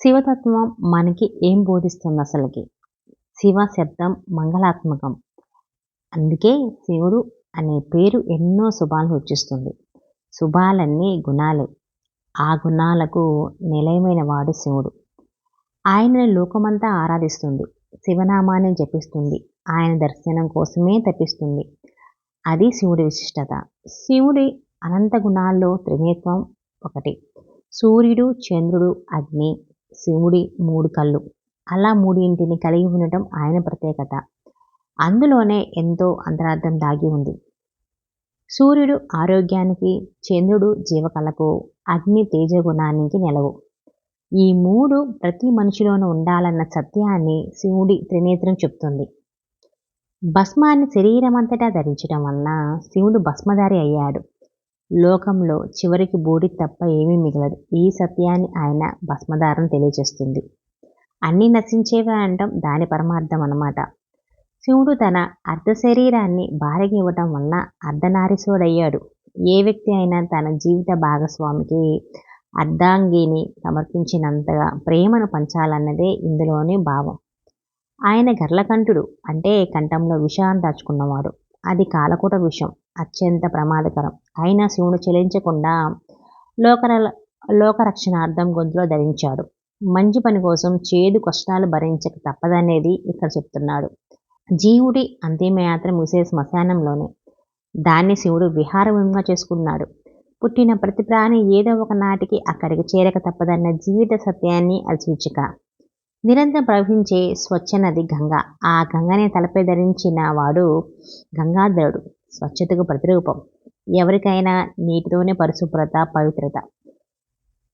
శివతత్వం మనకి ఏం బోధిస్తుంది అసలుకి? శివ శబ్దం మంగళాత్మకం. అందుకే శివుడు అనే పేరు ఎన్నో శుభాలు సూచిస్తుంది. శుభాలన్నీ గుణాలే. ఆ గుణాలకు నిలయమైన వాడు శివుడు. ఆయనను లోకమంతా ఆరాధిస్తుంది. శివనామాన్ని జపిస్తుంది. ఆయన దర్శనం కోసమే తప్పిస్తుంది అది శివుడి విశిష్టత. శివుడి అనంత గుణాల్లో త్రినేత్వం ఒకటి. సూర్యుడు చంద్రుడు అగ్ని. శివుడి మూడు కళ్ళు. అలా మూడింటిని కలిగి ఉండటం ఆయన ప్రత్యేకత. అందులోనే ఎంతో అంతరార్థం దాగి ఉంది. సూర్యుడు ఆరోగ్యానికి చంద్రుడు జీవకళకు అగ్ని తేజగుణానికి నెలవు. ఈ మూడు ప్రతి మనిషిలోనూ ఉండాలన్న సత్యాన్ని శివుడి త్రినేత్రం చెప్తుంది. భస్మాన్ని శరీరమంతటా ధరించడం వలన శివుడు భస్మధారి అయ్యాడు. లోకంలో చివరికి బూడి తప్ప ఏమీ మిగలదు. ఈ సత్యాన్ని ఆయన భస్మదారం తెలియజేస్తుంది. అన్నీ నశించేవే అనడం దాని పరమార్థం అన్నమాట. శివుడు తన అర్ధ శరీరాన్ని భార్యకి ఇవ్వటం వలన అర్ధనారీశ్వరుడయ్యాడు. ఏ వ్యక్తి అయినా తన జీవిత భాగస్వామికి అర్ధాంగిని సమర్పించినంతగా ప్రేమను పంచాలన్నదే ఇందులోని భావం. ఆయన గర్లకంఠుడు అంటే కంఠంలో విషాన్ని దాచుకున్నవాడు. అది కాలకూట విషం. అత్యంత ప్రమాదకరం. అయినా శివుడు చెలించకుండా లోకర లోకరక్షణార్థం గొంతులో ధరించాడు. మంచి పని కోసం చేదు కష్టాలు భరించక తప్పదనేది ఇక్కడ చెప్తున్నాడు. జీవుడి అంతిమయాత్ర ముసే శ్మశానంలోనే. దాన్ని శివుడు విహారభూమిగా చేసుకున్నాడు. పుట్టిన ప్రతి ప్రాణి ఏదో ఒక నాటికి అక్కడికి చేరక తప్పదన్న జీవిత సత్యాన్ని అది నిరంతరం ప్రవహించే స్వచ్ఛ నది గంగ. ఆ గంగని తలపై ధరించిన వాడు గంగాధరుడు. స్వచ్ఛతకు ప్రతిరూపం. ఎవరికైనా నీటితోనే పరిశుభ్రత పవిత్రత.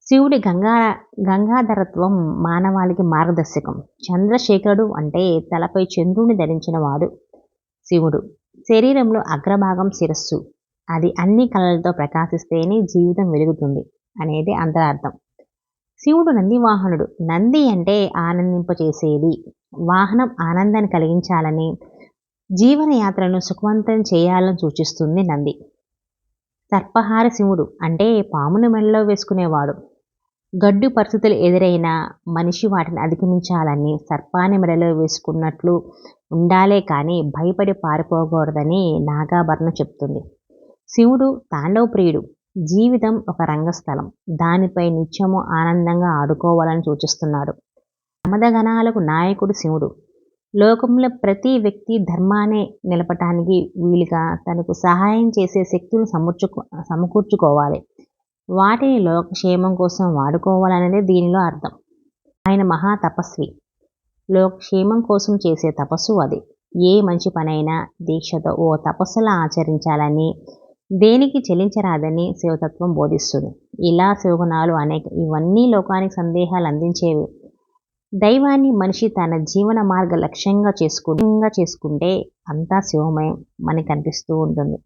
శివుడి గంగా గంగాధరత్వం మానవాళికి మార్గదర్శకం. చంద్రశేఖరుడు అంటే తలపై చంద్రుని ధరించిన వాడు శివుడు. శరీరంలో అగ్రభాగం శిరస్సు. అది అన్ని కళలతో ప్రకాశిస్తేనే జీవితం వెలుగుతుంది అనేది అంతరార్థం. శివుడు నంది వాహనుడు నంది అంటే ఆనందింపచేసేది. వాహనం ఆనందాన్ని కలిగించాలని జీవనయాత్రను సుఖవంతం చేయాలని సూచిస్తుంది నంది. సర్పహార శివుడు అంటే పామును మెడలో వేసుకునేవాడు. గడ్డు పరిస్థితులు ఎదురైనా మనిషి వాటిని అధిగమించాలని సర్పాన్ని మెడలో వేసుకున్నట్లు ఉండాలే కానీ భయపడి పారిపోకూడదని నాగాభరణ చెప్తుంది. శివుడు తాండవ ప్రియుడు. జీవితం ఒక రంగస్థలం. దానిపై నిత్యము ఆనందంగా ఆడుకోవాలని సూచిస్తున్నాడు. సమదగణాలకు నాయకుడు శివుడు లోకంలో ప్రతి వ్యక్తి ధర్మాన్ని నిలపటానికి వీలుగా తనకు సహాయం చేసే శక్తులు సమర్చుకో సమకూర్చుకోవాలి. వాటిని లోకక్షేమం కోసం వాడుకోవాలనేది దీనిలో అర్థం. ఆయన మహా తపస్వి. లోకక్షేమం కోసం చేసే తపస్సు అది. ఏ మంచి పనైనా దీక్షతో ఓ తపస్సులా ఆచరించాలని దేనికి చెల్లించరాదని శివతత్వం బోధిస్తుంది. ఇలా శివగుణాలు అనేక ఇవన్నీ లోకానికి సందేహాలు అందించేవి. దైవాన్ని మనిషి తన జీవన మార్గ లక్ష్యంగా చేసుకు చేసుకుంటే అంతా శివమయం మనకి అనిపిస్తూ ఉంటుంది.